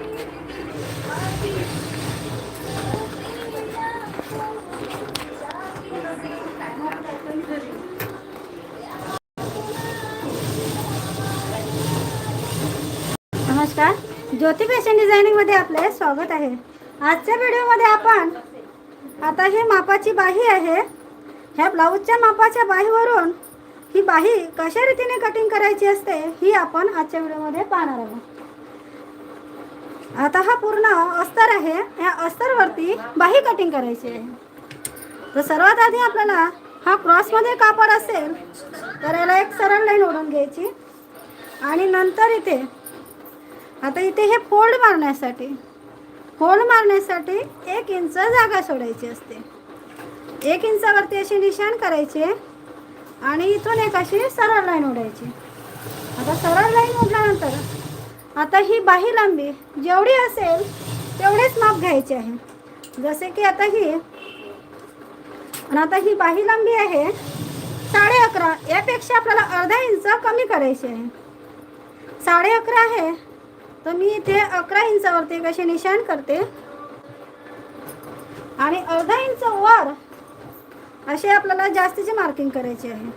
नमस्कार. ज्योती फॅशन डिझायनिंगमध्ये आपले स्वागत आहे. आजच्या व्हिडिओमध्ये आपण आता ही मापाची बाही आहे. ह्या ब्लाऊजच्या मापाच्या बाहीवरून ही बाही कशा रीतीने कटिंग करायची असते ही आपण आजच्या व्हिडिओमध्ये पाहणार आहोत. आता हा पूर्ण अस्तर आहे. या अस्तरवरती बाही कटिंग करायची आहे. तर सर्वात आधी आपल्याला हा क्रॉसमध्ये कापड असेल तर याला एक सरळ लाईन ओढून घ्यायची. आणि नंतर इथे आता इथे हे फोल्ड मारण्यासाठी फोल्ड मारण्यासाठी एक इंच जागा सोडायची असते. एक इंचावरती अशी निशाण करायचे आणि इथून एक अशी सरळ लाईन ओढायची. आता सरळ लाईन ओढल्यानंतर आता ही बाही लांबी जेवढी असेल तेवढेच माप घ्यायचे आहे. जसे की आता ही आणि आता ही बाही लांबी आहे साडे अकरा यापेक्षा आपल्याला अर्धा इंच कमी करायची आहे. साडे अकरा आहे तर मी इथे अकरा इंचावरती कसे निशाण करते? आणि अर्धा इंच वर असे आपल्याला जास्तीची मार्किंग करायची आहे.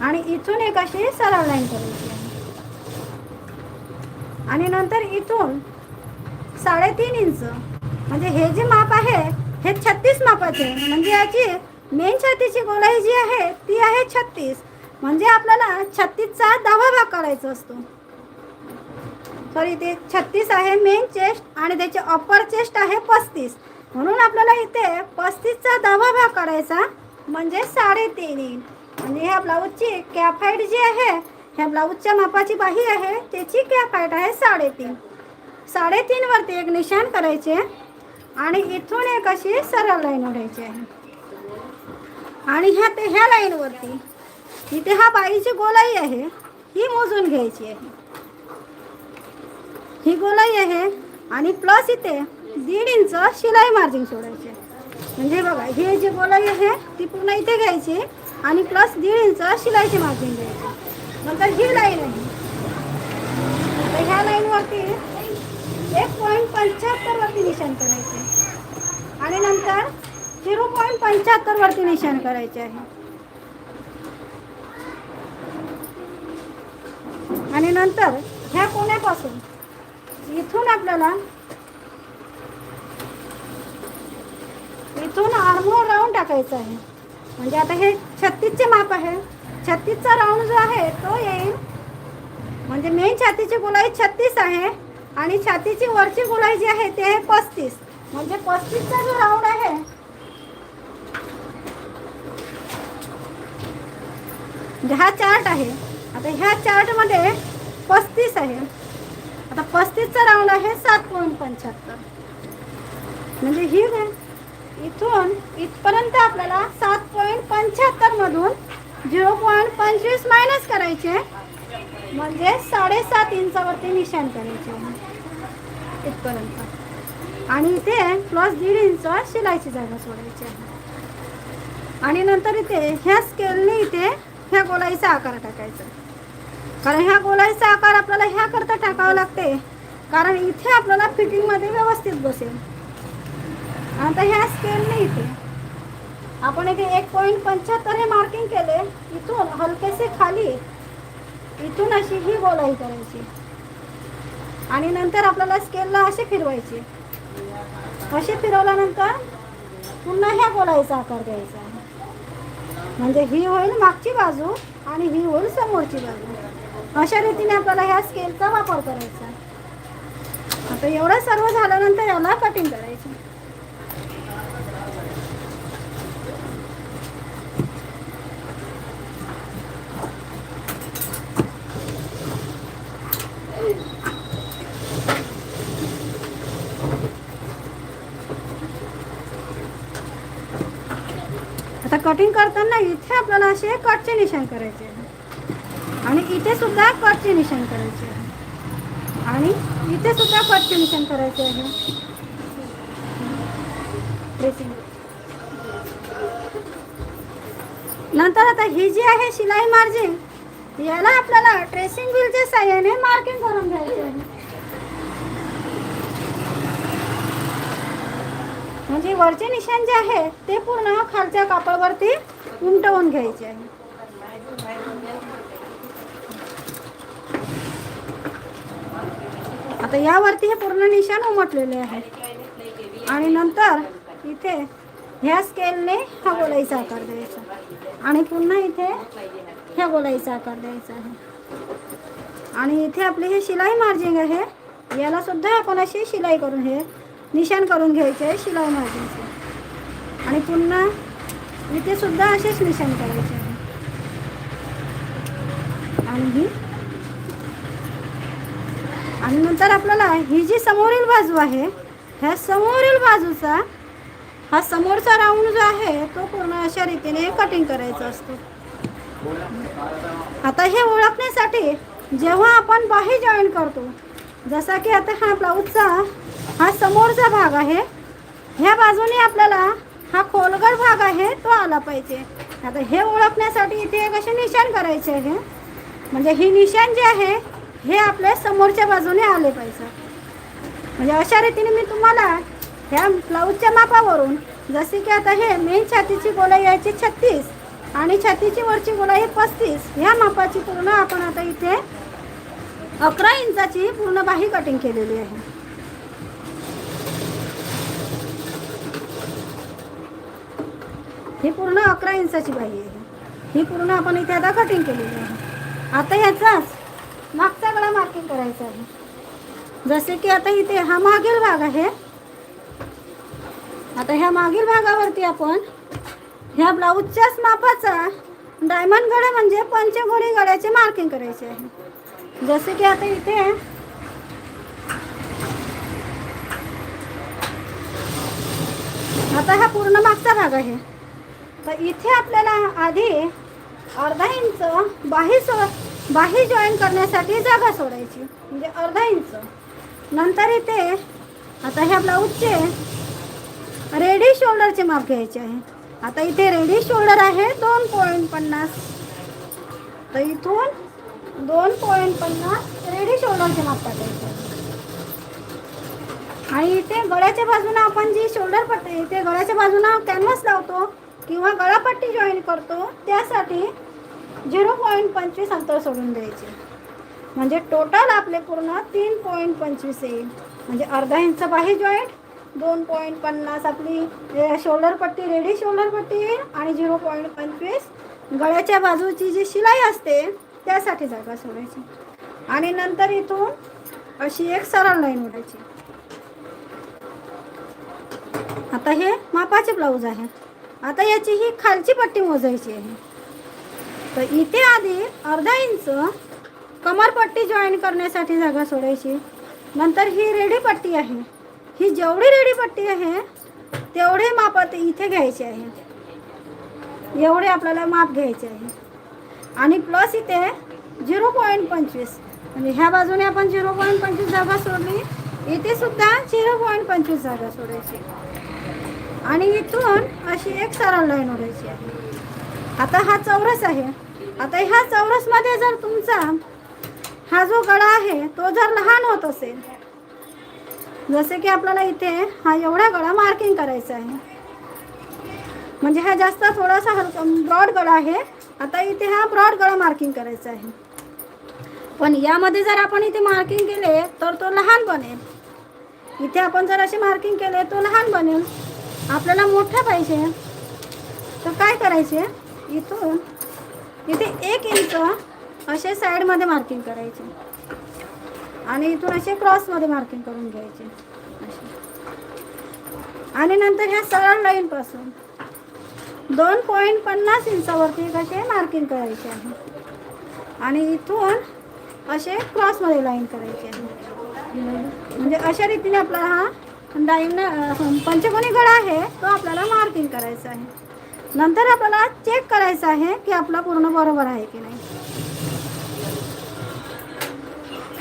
आणि इथून एक अशी सरळ लाईन करायची आणि नंतर इथून साडेतीन इंच. म्हणजे हे जे माप आहे हे छत्तीस मापाचे. म्हणजे याची मेन छातीची गोलाई जी आहे ती आहे छत्तीस. म्हणजे आपल्याला छत्तीसचा दहावा भाग काढायचा असतो. सॉरी ते छत्तीस आहे मेन चेस्ट आणि त्याचे अप्पर चेस्ट आहे पस्तीस. म्हणून आपल्याला इथे पस्तीसचा दहावा भाग काढायचा म्हणजे साडेतीन इंच. म्हणजे ह्या ब्लाऊजची कॅप जी आहे ह्या ब्लाऊजच्या मापाची बाही आहे त्याची कॅप हाईट आहे साडेतीन. साडेतीनवरती एक निशाण करायचे आणि इथून एक अशी सरळ लाईन ओढायची आहे. आणि ह्या ते ह्या लाईनवरती इथे हा बाईची गोलाई आहे ही मोजून घ्यायची आहे. ही गोलाई आहे आणि प्लस इथे दीड इंच शिलाई मार्जिन सोडायची. म्हणजे बघा ही जी गोलाई आहे ती पूर्ण इथे घ्यायची आणि प्लस दीड इंच शिलाईची मार्जिन घ्यायची. नंतर ही लाईन आहे. तर ह्या लाईनवरती एक पॉईंट पंच्याहत्तरवरती निशाण करायचे. आणि नंतर झिरो पॉईंट पंच्याहत्तरवरती निशाण करायचे आहे. आणि नंतर ह्या कोण्यापासून? इथून आपल्याला इथून आर्मोर राऊंड टाकायचं आहे. म्हणजे आता हे छत्तीसचे माप आहे. छत्तीसचा राऊंड जो आहे तो येईल. म्हणजे मेन छातीची गोलाई छत्तीस आहे आणि छातीची वरची गोलाई जी आहे ते आहे पस्तीस. म्हणजे पस्तीसचा जो राऊंड आहे म्हणजे हा चार्ट आहे. आता ह्या चार्टमध्ये पस्तीस आहे. आता पस्तीसचा राऊंड आहे सात पॉईंट पंच्याहत्तर. म्हणजे ही काय इथून इथपर्यंत आपल्याला सात पॉईंट पंच्याहत्तरमधून झिरो पॉईंट पंचवीस मायनस करायचे. म्हणजे साडेसात इंचावरती निशाण करायचे. आहे इथपर्यंत. आणि इथे प्लस दीड इंच शिलाईची जागा सोडायची आहे. आणि नंतर इथे ह्या स्केलने इथे ह्या गोलाईचा आकार टाकायचा. कारण ह्या गोलाईचा आकार आपल्याला ह्याकरता टाकावं टाकावा लागते. कारण इथे आपल्याला फिटिंगमध्ये व्यवस्थित बसेल. आता ह्या स्केलने इथे. आपण इथे एक पॉईंट पंच्याहत्तर हे मार्किंग केले. इथून हलकेसे खाली. इथून अशी ही गोलाई करायची. आणि नंतर आपल्याला स्केलला असे फिरवायचे. असे फिरवल्यानंतर पुन्हा ह्या गोलाईचा आकार द्यायचा. म्हणजे ही होईल मागची बाजू आणि ही होईल समोरची बाजू. अशा रीतीने आपल्याला ह्या स्केलचा वापर करायचा. आता एवढं सर्व झाल्यानंतर याला कटिंग करायची. आता कटिंग करताना इथे आपल्याला असे कटचे निशाण करायचे आहे. आणि इथे सुद्धा कटचे निशाण करायचे आहे. आणि इथे सुद्धा कटचे निशाण करायचे आहे. नंतर आता ही जी आहे शिलाई मार्जिन याला आपल्याला ट्रेसिंग व्हीलच्या साह्याने मार्किंग करून घ्यायचे आहे. म्हणजे वरचे निशाण जे आहे ते पूर्ण खालच्या कापडवरती उमटवून घ्यायचे. आहे आता यावरती हे पूर्ण निशाण उमटलेले आहे. आणि नंतर इथे ह्या स्केलने हा गोलाईचा आकार द्यायचा. आणि पुन्हा इथे ह्या गोलाईचा आकार द्यायचा आहे. आणि इथे आपली हे शिलाई मार्जिंग आहे याला सुद्धा आपण अशी शिलाई करून हे निशाण करून घ्यायचे आहे शिलाई मार्जिनचे. आणि पुन्हा इथे सुद्धा असेच निशाण करायचे आहे. आणि ही. आणि नंतर आपल्याला ही जी समोरील बाजू आहे ह्या समोरील बाजूचा हा समोरचा राऊंड जो आहे तो पूर्ण अशा रीतीने कटिंग करायचा असतो. आता हे ओळखण्यासाठी जेव्हा आपण बाही जॉईन करतो जसा की आता हा ब्लाऊजचा हा समोरचा भाग आहे. ह्या बाजूने आपल्याला हा खोलगट भाग आहे तो आला पाहिजे. आता हे ओळखण्यासाठी इथे एक असे निशाण करायचे आहे. म्हणजे ही निशाण जे आहे हे आपल्या समोरच्या बाजूने आले पाहिजे. म्हणजे अशा रीतीने मी तुम्हाला ह्या ब्लाऊजच्या मापावरून जसे की आता हे मेन छातीची गोलाई यायची छत्तीस आणि छातीची वरची गोलाई पस्तीस ह्या मापाची पूर्ण आपण आता इथे अकरा इंचाची पूर्ण बाही कटिंग केलेली आहे. ही पूर्ण अकरा इंचाची बाई आहे. ही पूर्ण आपण इथे आता कटिंग केलेली आहे. आता ह्याचाच मागचा गळा मार्किंग करायचा आहे. जसे की आता इथे हा मागील भाग आहे. आता ह्या मागील भागावरती आपण ह्या ब्लाऊजच्याच मापाचा डायमंड गळा म्हणजे पंचगुणी गळ्याचे मार्किंग करायचे आहे. जसे की आता इथे आता हा पूर्ण मागचा भाग आहे. तर इथे आपल्याला आधी अर्धा इंच बाही सो बाही जॉईन करण्यासाठी जागा सोडायची. म्हणजे अर्धा इंच. नंतर इथे आता ह्या ब्लाऊजचे रेडी शोल्डरचे माप घ्यायचे आहे. आता इथे रेडी शोल्डर आहे दोन पॉईंट पन्नास. तर इथून दोन पॉईंट पन्नास रेडी शोल्डरचे माप टाकायचे आहे. आणि इथे गळ्याच्या बाजूनं आपण जी शोल्डर पट्टी इथे गळ्याच्या बाजूनं कॅनव्हास लावतो किंवा गळापट्टी जॉईन करतो त्यासाठी झिरो पॉईंट पंचवीस अंतर सोडून द्यायचे. म्हणजे टोटल आपले पूर्ण तीन पॉईंट पंचवीस येईल. म्हणजे अर्धा इंच बाही जॉईंट दोन पॉईंट पन्नास आपली शोल्डर पट्टी रेडी शोल्डर पट्टी येईल आणि झिरो पॉईंट पंचवीस गळ्याच्या बाजूची जी शिलाई असते त्यासाठी जागा सोडायची. आणि नंतर इथून अशी एक सरळ लाईन ओढायची आता हे मापाचे ब्लाऊज आहे. आता याची ही खालची पट्टी मोजायची आहे. तर इथे आधी अर्धा इंच कमरपट्टी जॉईन करण्यासाठी जागा सोडायची. नंतर ही रेडी पट्टी आहे. ही जेवढी रेडी पट्टी आहे तेवढे मापात इथे घ्यायचे आहे. एवढे आपल्याला माप घ्यायचे आहे. आणि प्लस इथे झिरो पॉईंट पंचवीस. म्हणजे ह्या बाजूने आपण झिरो पॉईंट पंचवीस जागा सोडली. इथे सुद्धा झिरो पॉईंट पंचवीस जागा सोडायची. आणि इथून अशी एक सरळ लाईन ओढायची आहे. आता हा चौरस आहे. आता ह्या चौरसमध्ये जर तुमचा हा जो गळा आहे तो जर लहान होत असेल जसे की आपल्याला इथे हा एवढा गळा मार्किंग करायचा आहे. म्हणजे हा जास्त थोडासा हलका ब्रॉड गळा आहे. आता इथे हा ब्रॉड गळा मार्किंग करायचा आहे. पण यामध्ये जर आपण इथे मार्किंग केले तर तो लहान बनेल. इथे आपण जर असे मार्किंग केले तो लहान बनेल. आपल्याला मोठा पाहिजे. तर काय करायचे? इथून इथे एक इंच असे साईडमध्ये मार्किंग करायचे. आणि इथून असे क्रॉसमध्ये मार्किंग करून घ्यायचे. असे. आणि नंतर ह्या सरळ लाईनपासून दोन पॉईंट पन्नास इंचावरती कसे मार्किंग करायचे आहे. आणि इथून असे क्रॉसमध्ये लाईन करायचे आहे. म्हणजे अशा रीतीने आपला हा डाईन पंचकोनी गळा आहे तो आपल्याला मार्किंग करायचा आहे. नंतर आपल्याला चेक करायचं आहे की आपला पूर्ण बरोबर आहे की नाही.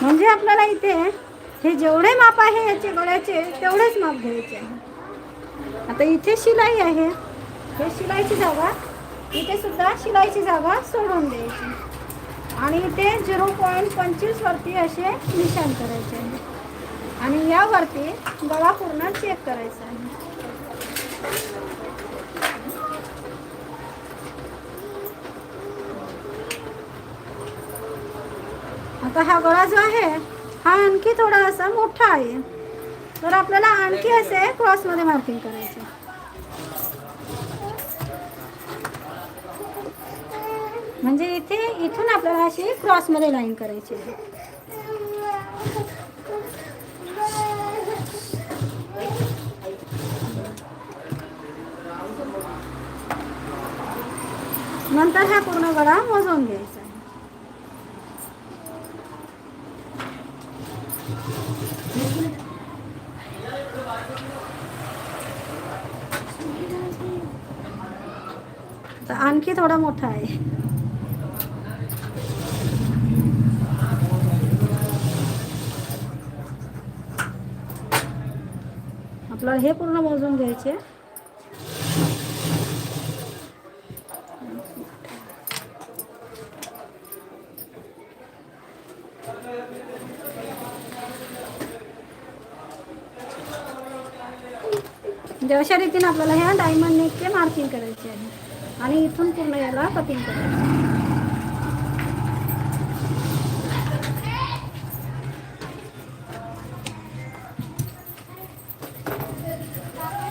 म्हणजे आपल्याला इथे हे जेवढे माप आहे याचे गळ्याचे तेवढेच माप घ्यायचे आहे. आता इथे शिलाई आहे. हे शिलाईची जागा इथे सुद्धा शिलाईची जागा सोडून द्यायची. आणि इथे झिरो पॉईंट पंचवीसवरती असे निशाण करायचे आहे. आणि यावरती गळा पूर्ण चेक करायचा आहे. आता हा गळा जो आहे हा आणखी थोडा असा मोठा आहे. तर आपल्याला आणखी असे क्रॉसमध्ये मार्किंग करायचे. म्हणजे इथे इथून आपल्याला अशी क्रॉसमध्ये लाईन करायची आहे. नंतर हा पूर्ण गळा मोजून घ्यायचा आहे तर आणखी थोडा मोठा आहे आपल्याला हे पूर्ण मोजून घ्यायचे म्हणजे अशा रीतीने आपल्याला ह्या डायमंड नेकचे मार्किंग करायचे आहे. आणि इथून पूर्ण याला कटिंग करायचं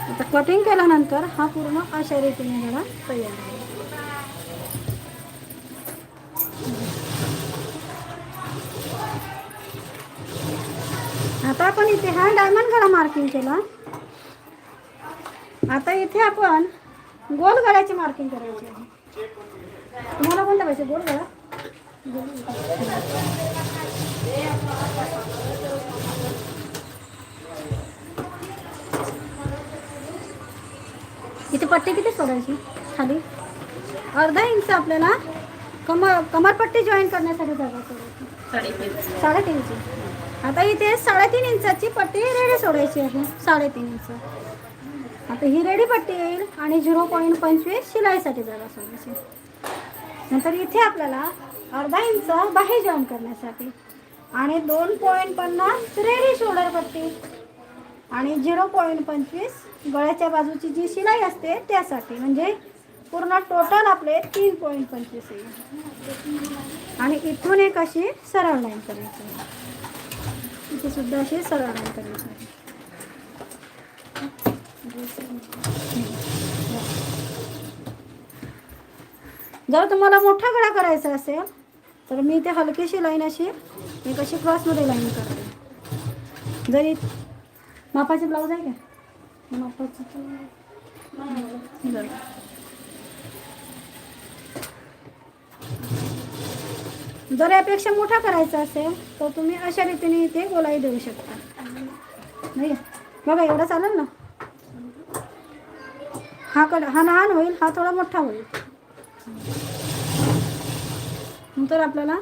आता कटिंग केल्यानंतर हा पूर्ण अशा रीतीने याला तयार आहे. आता आपण इथे हा डायमंड घरा मार्किंग केला. आता इथे आपण गोल गळ्याची मार्किंग करायची तुम्हाला कोणता पाहिजे? गोल गळा इथे पट्टी किती सोडायची? खाली. अर्धा इंच आपल्याला कमर कमरपट्टी जॉईन करण्यासाठी जागा सोडायची. साडेतीन इंच आता इथे साडेतीन इंचाची पट्टी रेडी सोडायची आहे. साडेतीन इंच आता ही रेडी पट्टी येईल आणि झिरो पॉईंट पंचवीस शिलाईसाठी जागा सोडायची नंतर इथे आपल्याला अर्धा इंच बाहेर जॉईन करण्यासाठी आणि दोन पॉईंट पन्नास रेडी शोल्डर पट्टी आणि झिरो पॉईंट पंचवीस गळ्याच्या बाजूची जी शिलाई असते त्यासाठी म्हणजे पूर्ण टोटल आपले तीन पॉईंट पंचवीस येईल. आणि इथून एक अशी सरळ लाईन करायची. इथे सुद्धा अशी सरळ लाईन करायची. जर तुम्हाला मोठा गळा करायचा असेल तर मी ते हलकीशी लाईन अशी मी कशी क्रॉसमध्ये लाईन करते? जरी मापाचे ब्लाऊज आहे का? मापाचं बरं. जर यापेक्षा मोठा करायचा असेल तर तुम्ही अशा रीतीने इथे गोलाई देऊ शकता. नाही बघा एवढं चालेल ना? हा कड हा लहान होईल हा थोडा मोठा होईल. नंतर आपल्याला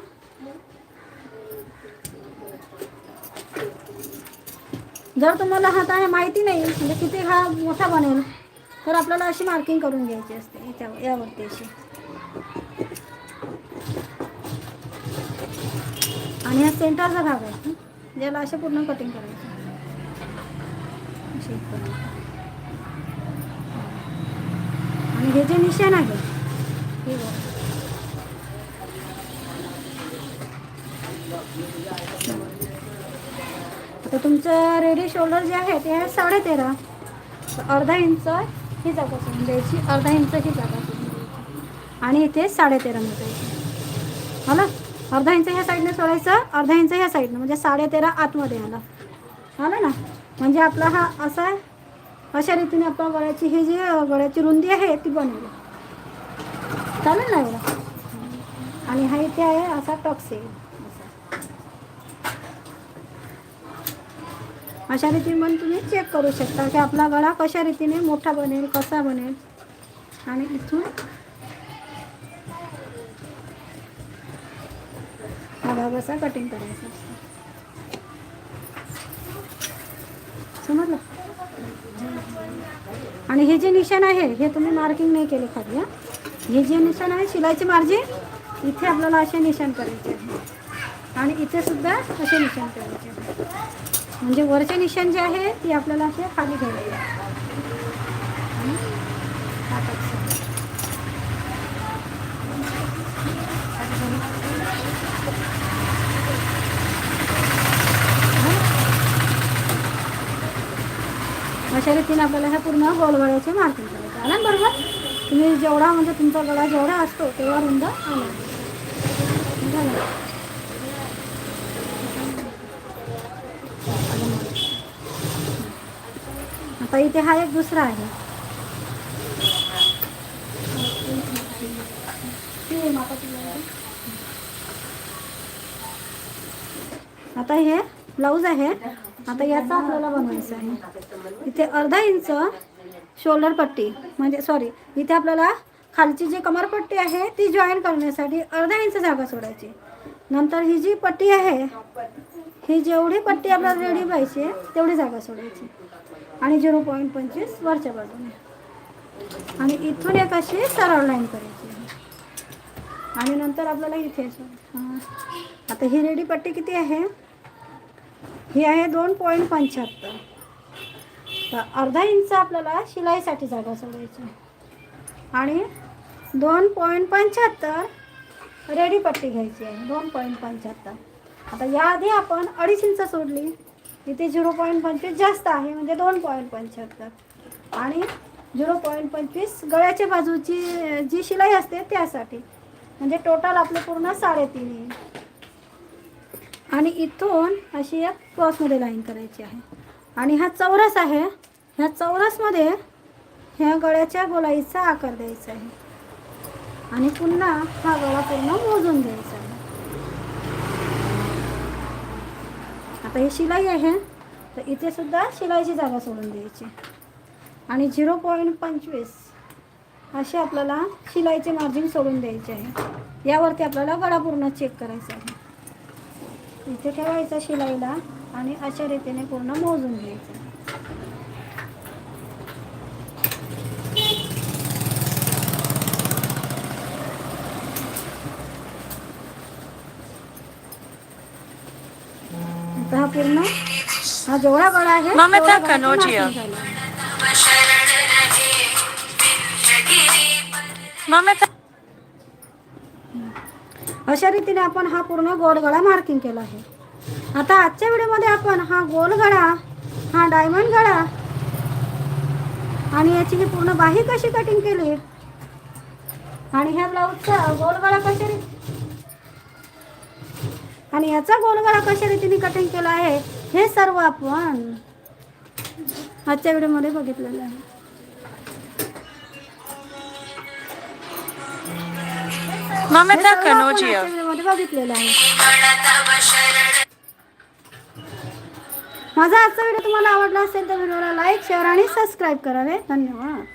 जर तुम्हाला हा आहे माहिती नाही म्हणजे किती हा मोठा बनेल तर आपल्याला अशी मार्किंग करून घ्यायची असते याच्यावर यावरती अशी. आणि हा सेंटरचा भाग आहे ज्याला असे पूर्ण कटिंग करायचं अशी इथपर्यंत. आणि हे जे निशाण आहे. हे आता तुमचं रेडी शोल्डर जे आहे ते आहे साडे तेरा अर्धा इंच ही जागा सोडून म्हणजे द्यायची अर्धा इंच ही जागा सोडून द्यायची आणि इथे साडेतेरा मोजायची आलं अर्धा इंच ह्या साईडने सोडायचं अर्धा इंच ह्या साईडनं म्हणजे साडेतेरा आतमध्ये आला. आलं ना? म्हणजे आपला हा असा अशा रीतीने आपल्या गळ्याची ही जी गळ्याची रुंदी आहे ती बनेल चालेल ना एवढं? आणि हा इथे आहे असा टक्स येईल अशा रीतीने पण तुम्ही चेक करू शकता की आपला गळा कशा रीतीने मोठा बनेल कसा बनेल. आणि इथून हा भाग असा कटिंग करायचा. समजलं? आणि हे जे निशाण आहे हे तुम्ही मार्किंग नाही केले खाली हे? जे निशाण आहे शिलाईचे मार्जिन इथे आपल्याला असे निशाण करायचे आहे आणि इथे सुद्धा असे निशाण करायचे आहे म्हणजे वरचे निशाण जे आहे ते आपल्याला असे खाली घ्यायचे आहे अशा रीतीने आपल्याला ह्या पूर्ण गोलगड्याचे मार्किंग करायचं. आलं ना बरोबर तुम्ही जेवढा म्हणजे तुमचा गळा जेवढा असतो तेवढा रुंद आला आता इथे हा एक दुसरा आहे. आता हे ब्लाऊज आहे. आता याचा आपल्याला बनवायचं आहे. इथे अर्धा इंच शोल्डर पट्टी म्हणजे सॉरी इथे आपल्याला खालची जी कमरपट्टी आहे ती जॉईन करण्यासाठी अर्धा इंच जागा सोडायची. नंतर ही जी पट्टी आहे ही जेवढी पट्टी आपल्याला रेडी पाहिजे तेवढी जागा सोडायची. आणि झिरो पॉईंट पंचवीस वरच्या बाजूने. आणि इथून एक अशी सरळ लाईन करायची आणि नंतर आपल्याला इथे आता ही रेडी पट्टी किती आहे? ही आहे दोन पॉईंट पंच्याहत्तर. तर अर्धा इंच आपल्याला शिलाईसाठी जागा सोडायची आणि दोन पॉईंट पंच्याहत्तर रेडी पट्टी घ्यायची आहे. दोन पॉईंट पंच्याहत्तर. आता याआधी आपण अडीच इंच सोडली. इथे झिरो पॉईंट पंचवीस जास्त आहे म्हणजे दोन पॉईंट पंच्याहत्तर. आणि झिरो पॉईंट पंचवीस गळ्याच्या बाजूची जी शिलाई असते त्यासाठी. म्हणजे टोटल आपलं पूर्ण साडेतीन येईल आणि इथून अशी एक क्रॉसमध्ये लाईन करायची आहे. आणि हा चौरस आहे. ह्या चौरसमध्ये ह्या गळ्याच्या गोलाईचा आकार द्यायचा आहे. आणि पुन्हा हा गळा पूर्ण मोजून द्यायचा आहे. आता ही शिलाई आहे. तर इथे सुद्धा शिलाईची जागा सोडून द्यायची. आणि झिरो पॉईंट पंचवीस असे आपल्याला शिलाईचे मार्जिन सोडून द्यायचे आहे. यावरती आपल्याला गळा पूर्ण चेक करायचा आहे. इथे ठेवायचा शिलाईला आणि अशा रीतीने पूर्ण मोजून घ्यायचं. हा पूर्ण हा जेवढा आहे अशा रीतीने आपण हा पूर्ण गोलगळा मार्किंग केला आहे. आता आजच्या व्हिडिओमध्ये आपण हा गोलगळा हा डायमंड गळा आणि याची ही पूर्ण बाही कशी कटिंग केली आणि ह्या ब्लाऊजचा गोलगळा कशा रीती आणि याचा गोलगळा कशा रीतीने कटिंग केला आहे हे सर्व आपण आजच्या व्हिडिओमध्ये बघितलेलं आहे. कनोजिया आजच्या व्हिडिओमध्ये बघितलेलं आहे. माझा आजचा व्हिडिओ तुम्हाला आवडला असेल तर व्हिडिओला लाईक शेअर आणि सबस्क्राईब करावे. धन्यवाद.